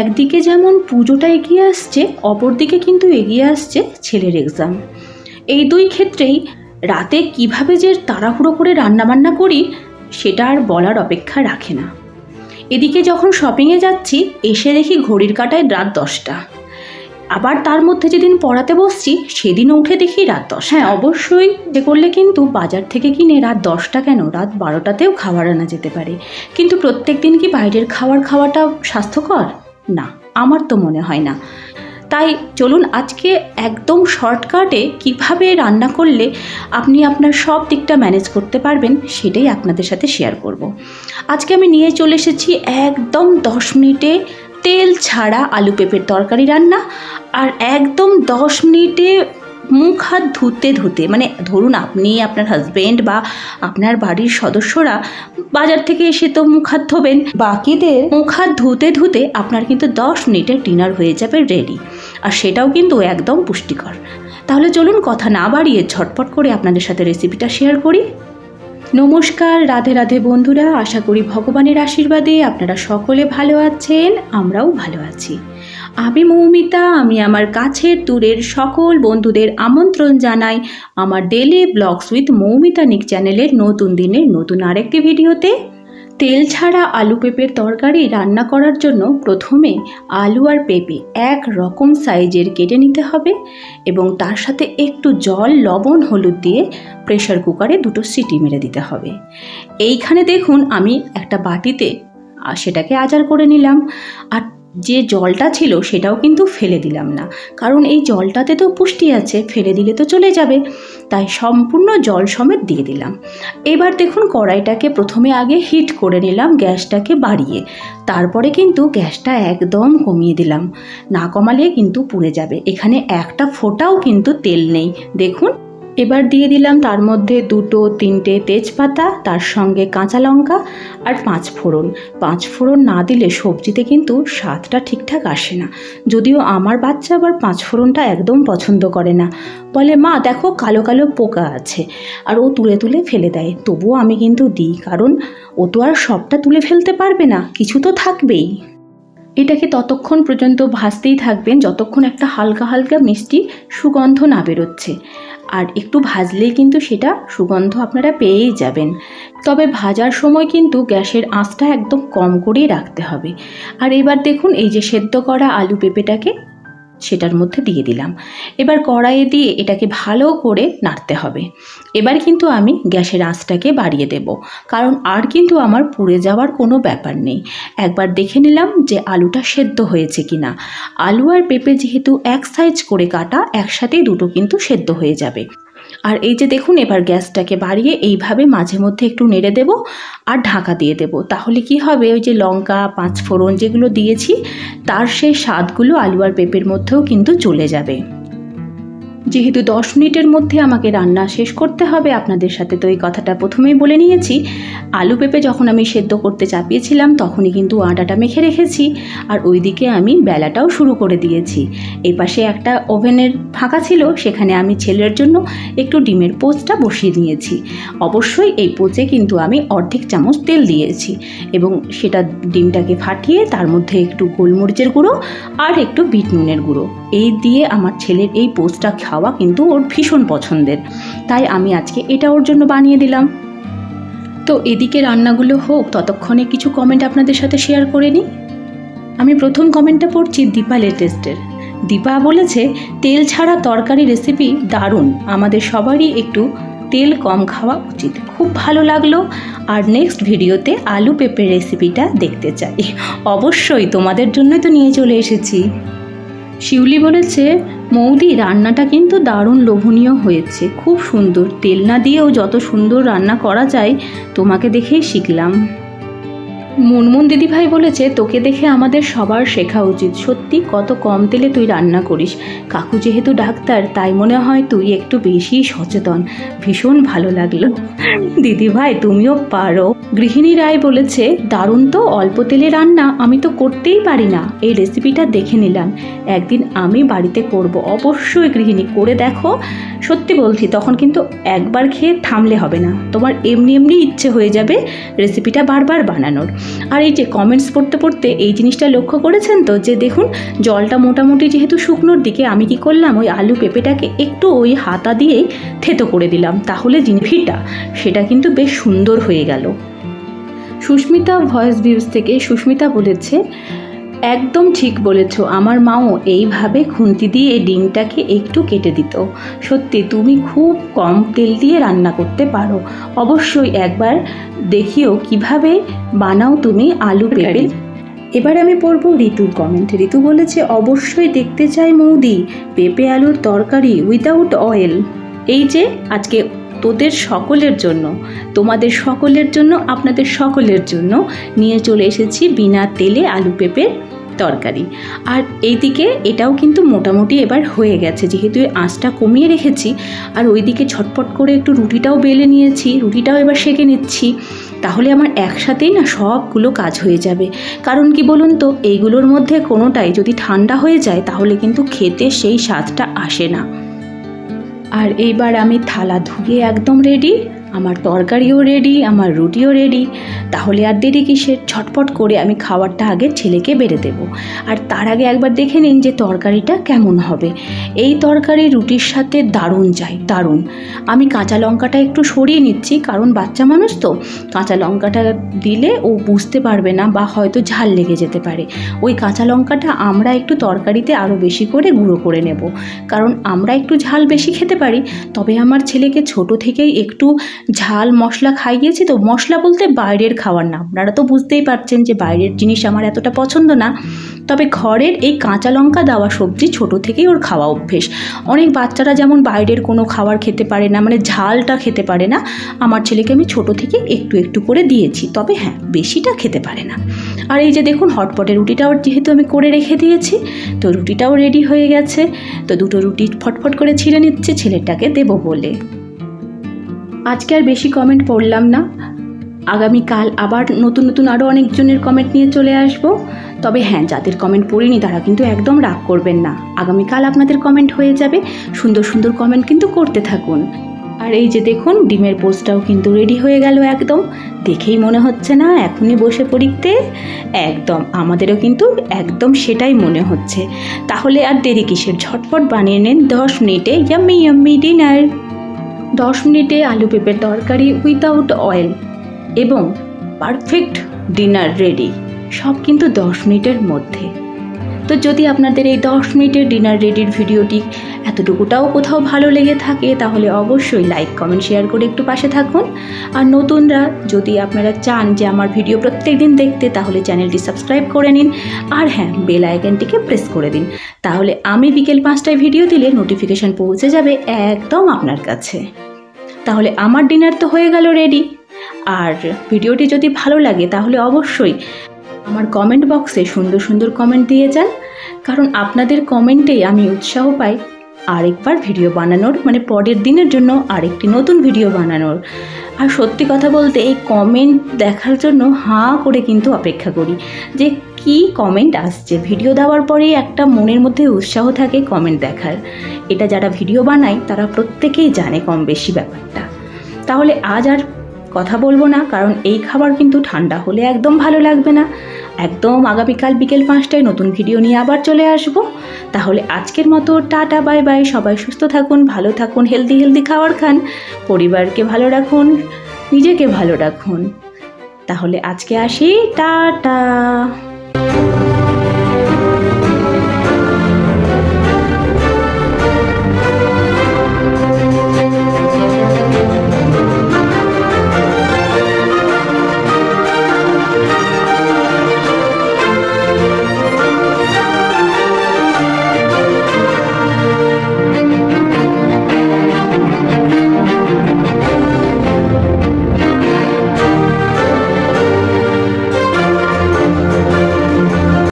একদিকে যেমন পুজোটা এগিয়ে আসছে অপরদিকে কিন্তু এগিয়ে আসছে ছেলের এক্সাম এই দুই ক্ষেত্রেই রাতে কীভাবে যে তাড়াহুড়ো করে রান্নাবান্না করি সেটা আর বলার অপেক্ষা রাখে না। এদিকে যখন শপিংয়ে যাচ্ছি এসে দেখি ঘড়ির কাটায় রাত দশটা। আবার তার মধ্যে যেদিন পড়াতে বসছি সেদিনও উঠে দেখি রাত দশ হ্যাঁ অবশ্যই। যে করলে কিন্তু বাজার থেকে কিনে রাত দশটা কেন? রাত বারোটাতেও খাবার আনা যেতে পারে। কিন্তু প্রত্যেক দিন কি বাইরের খাবার খাওয়াটা স্বাস্থ্যকর? না, আমার তো মনে হয় না তাই চলুন আজকে একদম শর্টকাটে কীভাবে রান্না করলে আপনি আপনার সব দিকটা ম্যানেজ করতে পারবেন সেটাই আপনাদের সাথে শেয়ার করব। আজকে আমি নিয়ে চলে এসেছি একদম দশ মিনিটে তেল ছাড়া আলু পেঁপের তরকারি রান্না আর একদম দশ মিনিটে মুখ হাত ধুতে ধুতে মানে ধরুন আপনি আপনার হাজবেন্ড বা আপনার বাড়ির সদস্যরা বাজার থেকে এসে তো মুখ হাত ধোবেন। বাকিদের মুখ হাত ধুতে ধুতে আপনার কিন্তু দশ মিনিটের ডিনার হয়ে যাবে রেডি আর সেটাও কিন্তু একদম পুষ্টিকর। তাহলে চলুন কথা না বাড়িয়ে ঝটপট করে আপনাদের সাথে রেসিপিটা শেয়ার করি। নমস্কার রাধে রাধে বন্ধুরা। আশা করি ভগবানের আশীর্বাদে আপনারা সকলে ভালো আছেন আমরাও ভালো আছি। আমি মৌমিতা, আমি আমার কাছের দূরের সকল বন্ধুদের আমন্ত্রণ জানাই আমার ডেলি ব্লগস উইথ মৌমিতা নিক চ্যানেলের নতুন দিনের নতুন আরেকটি ভিডিওতে। তেল ছাড়া আলু পেঁপের তরকারি রান্না করার জন্য প্রথমে আলু আর পেঁপে এক রকম সাইজের কেটে নিতে হবে এবং তার সাথে একটু জল, লবণ, হলুদ দিয়ে প্রেশার কুকারে দুটো সিটি মেরে দিতে হবে। এইখানে দেখুন আমি একটা বাটিতে সেটাকে আচার করে নিলাম। আর যে জলটা ছিল সেটাও কিন্তু ফেলে দিলাম না। কারণ এই জলটাতে তো পুষ্টি আছে, ফেলে দিলে তো চলে যাবে। তাই সম্পূর্ণ জল সমেত দিয়ে দিলাম। এবার দেখুন কড়াইটাকে প্রথমে আগে হিট করে নিলাম গ্যাসটাকে বাড়িয়ে। তারপরে কিন্তু গ্যাসটা একদম কমিয়ে দিলাম। না কমালে কিন্তু পুড়ে যাবে। এখানে একটা ফোঁটাও কিন্তু তেল নেই। দেখুন। এবার দিয়ে দিলাম তার মধ্যে দুটো, তিনটে তেজপাতা, তার সঙ্গে কাঁচা লঙ্কা আর পাঁচ ফোড়ন। পাঁচ ফোড়ন না দিলে সবজিতে কিন্তু স্বাদটা ঠিকঠাক আসে না। যদিও আমার বাচ্চা আবার পাঁচ ফোড়নটা একদম পছন্দ করে না। বলে, মা, দেখো কালো কালো পোকা আছে। আর ও তুলে তুলে ফেলে দেয়। তবুও আমি কিন্তু দিই, কারণ ও তো আর সবটা তুলে ফেলতে পারবে না। কিছু তো থাকবেই। এটাকে ততক্ষণ পর্যন্ত ভাজতেই থাকবেন, যতক্ষণ একটা হালকা হালকা মিষ্টি সুগন্ধ না বেরোচ্ছে। আর একটু ভাজলেই কিন্তু সেটা সুগন্ধ আপনারা পেয়েই যাবেন। তবে ভাজার সময় কিন্তু গ্যাসের আঁচটা একদম কম করেই রাখতে হবে। আর এবার দেখুন এই যে সেদ্ধ করা আলু পেঁপেটাকে সেটার মধ্যে দিয়ে দিলাম। এবার কড়াইয়ে দিয়ে এটাকে ভালো করে নাড়তে হবে। এবার কিন্তু আমি গ্যাসের আঁচটাকে বাড়িয়ে দেব। কারণ আর কিন্তু আমার পুড়ে যাওয়ার কোনো ব্যাপার নেই। একবার দেখে নিলাম যে আলুটা সেদ্ধ হয়েছে কি না আলু আর পেঁপে যেহেতু এক সাইজ করে কাটা একসাথেই দুটো কিন্তু সেদ্ধ হয়ে যাবে। আর এই যে দেখুন, এবার গ্যাসটাকে বাড়িয়ে এইভাবে মাঝে মধ্যে একটু নেড়ে দেব আর ঢাকা দিয়ে দেব। তাহলে কি হবে? ওই যে লঙ্কা, পাঁচফোড়ন যেগুলো দিয়েছি, তার সেই স্বাদগুলো আলু আর পেঁপের মধ্যেও কিন্তু চলে যাবে। যেহেতু দশ মিনিটের মধ্যে আমাকে রান্না শেষ করতে হবে, আপনাদের সাথে তো এই কথাটা প্রথমেই বলে নিয়েছি। আলু পেঁপে যখন আমি সেদ্ধ করতে চাপিয়েছিলাম, তখনই কিন্তু আটাটা মেখে রেখেছি আর ওইদিকে আমি বেলাটাও শুরু করে দিয়েছি। এই পাশে একটা ওভেনের ফাঁকা ছিল, সেখানে আমি ছেলের জন্য একটু ডিমের পোচটা বসিয়ে দিয়েছি অবশ্যই এই পোচে কিন্তু আমি অর্ধেক চামচ তেল দিয়েছি এবং সেটা ডিমটাকে ফাটিয়ে তার মধ্যে একটু গোলমরিচের গুঁড়ো আর একটু বিট নুনের গুঁড়ো। এই দিয়ে আমার ছেলের এই পোস্টটা খাওয়া কিন্তু ওর ভীষণ পছন্দের। তাই আমি আজকে এটা ওর জন্য বানিয়ে দিলাম। তো এদিকে রান্নাগুলো হোক, ততক্ষণে কিছু কমেন্ট আপনাদের সাথে শেয়ার করে নিই। আমি প্রথম কমেন্টটা পড়ছি দীপা লেটেস্টের দীপা বলেছে, তেল ছাড়া তরকারি রেসিপি দারুণ। আমাদের সবারই একটু তেল কম খাওয়া উচিত। খুব ভালো লাগল। আর নেক্সট ভিডিওতে আলু পেঁপের রেসিপিটা দেখতে চাই। অবশ্যই তোমাদের জন্যই তো নিয়ে চলে এসেছি। শিউলি বলেছে মৌদি, রান্নাটা কিন্তু দারুণ লোভনীয় হয়েছে। খুব সুন্দর। তেল না দিয়েও যত সুন্দর রান্না করা যায়, তোমাকে দেখেই শিখলাম। মুনমুন দিদিভাই বলেছে, তোকে দেখে আমাদের সবার শেখা উচিত। সত্যি, কত কম তেলে তুই রান্না করিস। কাকু যেহেতু ডাক্তার, তাই মনে হয় তুই একটু বেশি সচেতন। ভীষণ ভালো লাগল। দিদিভাই, তুমিও পারো। গৃহিণী রায় বলেছে, দারুণ তো, অল্প তেলে রান্না, আমি তো করতেই পারি না। এই রেসিপিটা দেখে নিলাম। একদিন আমি বাড়িতে করব। অবশ্যই গৃহিণী, করে দেখো। সত্যি বলছি, তখন কিন্তু একবার খেয়ে থামলে হবে না। তোমার এমনি এমনি ইচ্ছে হয়ে যাবে রেসিপিটা বারবার বানানোর। আর এই যে কমেন্টস পড়তে পড়তে এই জিনিসটা লক্ষ্য করেছেন তো? যে দেখুন, জলটা মোটামুটি যেহেতু শুকনোর দিকে, আমি কি করলাম? ওই আলু পেঁপেটাকে একটু ওই হাতা দিয়েই থেতো করে দিলাম। তাহলে জিনিসটা, সেটা কিন্তু বেশ সুন্দর হয়ে গেল। সুস্মিতা ভয়েস ভিউজ থেকে সুস্মিতা বলেছে একদম ঠিক বলেছ আমার মাও এইভাবে খুন্তি দিয়ে ডিমটাকে একটু কেটে দিত। সত্যি তুমি খুব কম তেল দিয়ে রান্না করতে পারো। অবশ্যই একবার দেখিও কীভাবে বানাও তুমি আলু পেঁপে। এবার আমি পড়ব ঋতুর কমেন্ট ঋতু বলেছে অবশ্যই দেখতে চাই মৌদি পেঁপে আলুর তরকারি উইদাউট অয়েল এই যে আজকে তোদের সকলের জন্য, তোমাদের সকলের জন্য, আপনাদের সকলের জন্য নিয়ে চলে এসেছি বিনা তেলে আলু পেঁপের তরকারি। আর এইদিকে এটাও কিন্তু মোটামুটি এবার হয়ে গেছে, যেহেতু আঁচটা কমিয়ে রেখেছি, আর ওইদিকে ছটপট করে একটু রুটিটাও বেলে নিয়েছি, রুটিটাও এবার সেঁকে নিচ্ছি, তাহলে আমার একসাথেই না সবগুলো কাজ হয়ে যাবে। কারণ কি বলুন তো, এইগুলোর মধ্যে কোনোটাই যদি ঠান্ডা হয়ে যায়, তাহলে কিন্তু খেতে সেই স্বাদটা আসে না। আর এইবার আমি থালা ধুয়ে একদম রেডি আমার তরকারিও রেডি আমার রুটিও রেডি তাহলে আর দেরি কিসের? ছটপট করে আমি খাবারটা আগে ছেলেকে বেড়ে দেবো। আর তার আগে একবার দেখে নিন যে তরকারিটা কেমন হবে। এই তরকারি রুটির সাথে দারুণ যায়, দারুণ। আমি কাঁচা লঙ্কাটা একটু সরিয়ে নিচ্ছি, কারণ বাচ্চা মানুষ তো। কাঁচা লঙ্কাটা দিলে ও বুঝতে পারবে না বা হয়তো ঝাল লেগে যেতে পারে। ওই কাঁচা লঙ্কাটা আমরা একটু তরকারিতে আরও বেশি করে গুঁড়ো করে নেব। কারণ আমরা একটু ঝাল বেশি খেতে পারি, তবে আমার ছেলেকে ছোট থেকেই একটু ঝাল মশলা খাইয়েছি তো মশলা বলতে বাইরের খাবার না। আপনারা তো বুঝতেই পারছেন যে বাইরের জিনিস আমার এতটা পছন্দ না। তবে ঘরের এই কাঁচা লঙ্কা দেওয়া সবজি ছোট থেকেই ওর খাওয়া অভ্যেস। অনেক বাচ্চারা যেমন বাইরের কোনো খাবার খেতে পারে না মানে ঝালটা খেতে পারে না আমার ছেলেকে আমি ছোট থেকে একটু একটু করে দিয়েছি। তবে হ্যাঁ বেশিটা খেতে পারে না। আর এই যে দেখুন হটপটে রুটিটাও যেহেতু আমি করে রেখে দিয়েছি তো রুটিটাও রেডি হয়ে গেছে। তো দুটো রুটি ফটফট করে ছিঁড়ে নিচ্ছে ছেলেটাকে দেবো বলে। আজকে আর বেশি কমেন্ট পড়লাম না। আগামীকাল আবার নতুন নতুন আরও অনেকজনের কমেন্ট নিয়ে চলে আসব। তবে হ্যাঁ যাদের কমেন্ট পড়িনি, তারা কিন্তু একদম রাগ করবেন না। আগামীকাল আপনাদের কমেন্ট হয়ে যাবে। সুন্দর সুন্দর কমেন্ট কিন্তু করতে থাকুন। আর এই যে দেখুন, ডিমের পোস্টটাও কিন্তু রেডি হয়ে গেল একদম। দেখেই মনে হচ্ছে না, এখনই বসে পড়িতে। একদম, আমাদেরও কিন্তু একদম সেটাই মনে হচ্ছে। তাহলে আর দেরি কিসের? ঝটপট বানিয়ে নেন দশ মিনিটে ইয়াম্মি ইয়াম্মি ডিনার দশ মিনিটে আলু পেঁপের তরকারি উইদাউট অয়েল এবং পারফেক্ট ডিনার রেডি সব কিন্তু দশ মিনিটের মধ্যে। তো যদি আপনাদের এই দশ মিনিটের ডিনার রেডির ভিডিওটি এতটুকুটাও কোথাও ভালো লেগে থাকে, তাহলে অবশ্যই লাইক কমেন্ট শেয়ার করে একটু পাশে থাকুন। আর নতুনরা যদি আপনারা চান যে আমার ভিডিও প্রত্যেক দিন দেখতে, তাহলে চ্যানেলটি সাবস্ক্রাইব করে নিন। আর হ্যাঁ বেল আইকনটিকে প্রেস করে দিন। তাহলে আমি বিকেল পাঁচটায় ভিডিও দিলে নোটিফিকেশান পৌঁছে যাবে একদম আপনার কাছে। তাহলে আমার ডিনার তো হয়ে গেল রেডি আর ভিডিওটি যদি ভালো লাগে তাহলে অবশ্যই আমার কমেন্ট বক্সে সুন্দর সুন্দর কমেন্ট দিয়ে যান, কারণ আপনাদের কমেন্টেই আমি উৎসাহ পাই আরেকবার ভিডিও বানানোর মানে পরের দিনের জন্য আরেকটি নতুন ভিডিও বানানোর। আর সত্যি কথা বলতে এই কমেন্ট দেখার জন্য হাঁ করে কিন্তু অপেক্ষা করি যে কি কমেন্ট আসছে? ভিডিও দেওয়ার পরেই একটা মনের মধ্যে উৎসাহ থাকে কমেন্ট দেখার। এটা যারা ভিডিও বানায়, তারা প্রত্যেকেই জানে কম বেশি ব্যাপারটা। তাহলে আজ আর কথা বলব না, কারণ এই খাবার কিন্তু ঠান্ডা হলে একদম ভালো লাগবে না। একদম আগামীকাল বিকেল পাঁচটায় নতুন ভিডিও নিয়ে আবার চলে আসব। তাহলে আজকের মতো টাটা বাই বাই সবাই সুস্থ থাকুন, ভালো থাকুন হেলদি হেলদি খাবার খান। পরিবারকে ভালো রাখুন, নিজেকে ভালো রাখুন। তাহলে আজকে আসি, টাটা।